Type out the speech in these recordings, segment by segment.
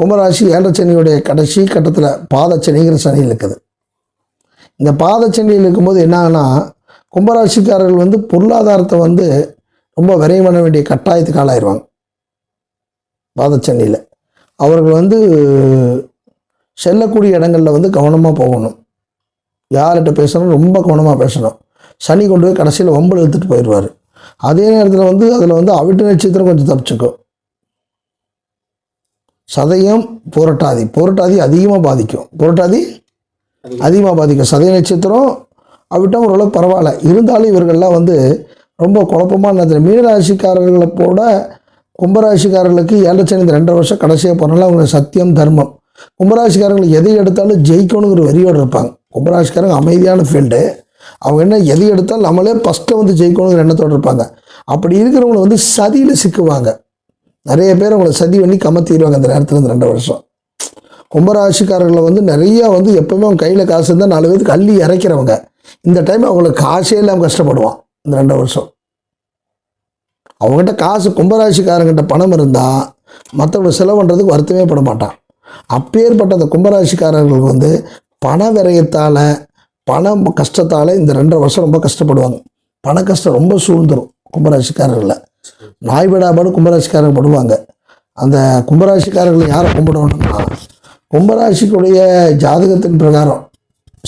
கும்பராசி ஏழச்சனியுடைய கடைசி கட்டத்தில் பாதச்சனிங்கிற சனியில் இருக்குது இந்த பாதச்சனியில் இருக்கும்போது என்ன கும்பராசிக்காரர்கள் வந்து பொருளாதாரத்தை வந்து ரொம்ப விரைவு பண்ண வேண்டிய கட்டாயத்துக்கு ஆளாயிருவாங்க. பாதச்சனியில். அவர்கள் வந்து செல்லக்கூடிய இடங்களில் வந்து கவனமாக போகணும். யார்கிட்ட பேசணும்? ரொம்ப கவனமாக பேசணும். சனி கொண்டு போய் கடைசியில் வம்பல் எடுத்துகிட்டு போயிடுவார் அதே நேரத்தில் வந்து அதில் வந்து அவிட்டு நட்சத்திரம் கொஞ்சம் தப்பிச்சுக்கும். சதயம் புரட்டாதி புரட்டாதி அதிகமாக பாதிக்கும். புரட்டாதி அதிகமாக பாதிக்கும். சதய நட்சத்திரம் அவிட்டம் ஓரளவுக்கு பரவாயில்ல. இருந்தாலும் இவர்கள்லாம் வந்து ரொம்ப குழப்பமான நேரத்தில் மீனராசிக்காரர்களை போட கும்பராசிக்காரர்களுக்கு ஏழச்சனி இந்த ரெண்டரை வருஷம் கடைசியாக போனாலும் அவங்க சத்தியம் தர்மம். கும்பராசிக்காரர்கள் எதை எடுத்தாலும் ஜெயிக்கணுங்கிற வெறியோடு இருப்பாங்க. கும்பராசிக்காரங்க அமைதியான ஃபீல்டு அவங்க என்ன எதை எடுத்தாலும் நம்மளே ஃபஸ்ட்டு வந்து ஜெயிக்கணுங்கிற எண்ணத்தோடு இருப்பாங்க. அப்படி இருக்கிறவங்களை வந்து சதியில் சிக்குவாங்க. நிறைய பேர் அவங்கள சதி பண்ணி கமத்திடுவாங்க அந்த நேரத்தில் இந்த ரெண்டு வருஷம். கும்பராசிக்காரர்களை வந்து நிறையா வந்து எப்பவுமே அவங்க கையில் காசு இருந்தால் நாலு பேருக்கு அள்ளி இறைக்கிறவங்க. இந்த டைம் அவங்களுக்கு காசே இல்லாமல் கஷ்டப்படுவான் இந்த ரெண்டு வருஷம். அவங்ககிட்ட காசு கும்பராசிக்காரங்கிட்ட பணம் இருந்தால் மற்றவங்க செலவு பண்ணுறதுக்கு வருத்தமே பட மாட்டான். அப்பேற்பட்ட அந்த கும்பராசிக்காரர்களுக்கு வந்து பண விரயத்தால் பணம் கஷ்டத்தால் இந்த ரெண்டரை வருஷம் ரொம்ப கஷ்டப்படுவாங்க. பண கஷ்டம் ரொம்ப சூழ்ந்துடும் கும்பராசிக்காரர்களில் நாய் விடாபாடு கும்பராசிக்காரங்க படுவாங்க. அந்த கும்பராசிக்காரர்களை யாரை கும்பிடணும்னா கும்பராசிக்குடைய ஜாதகத்தின் பிரகாரம்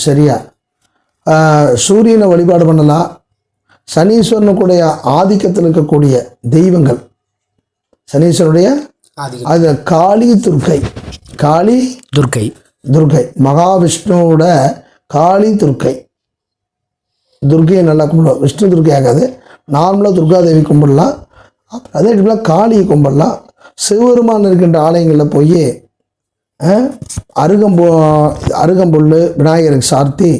சரியா? சூரியனை வழிபாடு பண்ணலாம். சனீஸ்வரனுக்குடைய ஆதிக்கத்தில் இருக்கக்கூடிய தெய்வங்கள். சனீஸ்வரனுடைய அது காளி துர்க்கை காளி துர்க்கை துர்க்கை மகாவிஷ்ணுவோட காளி துர்க்கை துர்க்கையை நல்லா கும்பிடுவோம். விஷ்ணு துர்க்கை ஆகாது. நார்மலாக துர்காதேவி கும்பிடலாம். அதே டைமில் காளியை கும்பிடலாம் சிவபெருமான் இருக்கின்ற ஆலயங்களில் போய் அருகம்பு அருகம்புல் விநாயகருக்கு சார்த்தி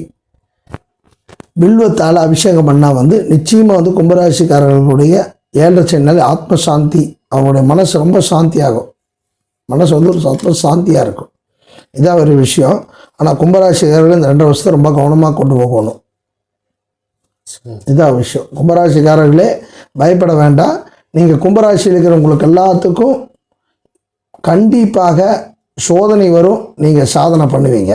வில்வத்தால் அபிஷேகம் பண்ணால் வந்து நிச்சயமாக வந்து கும்பராசிக்காரர்களுடைய ஏழரை சென்னால் ஆத்ம சாந்தி அவங்களுடைய மனசு ரொம்ப சாந்தியாகும். மனசு வந்து ஒரு சத்வ சாந்தியாக இருக்கும். இதான் ஒரு விஷயம். ஆனால் கும்பராசிக்காரர்கள் இந்த ரெண்டு வருஷத்தை ரொம்ப கவனமாக கொண்டு போகணும். இதான் விஷயம். கும்பராசிக்காரர்களே பயப்பட வேண்டாம். நீங்கள் கும்பராசியில் இருக்கிறவங்களுக்கு எல்லாத்துக்கும் கண்டிப்பாக சோதனை வரும். நீங்கள் சாதனை பண்ணுவீங்க.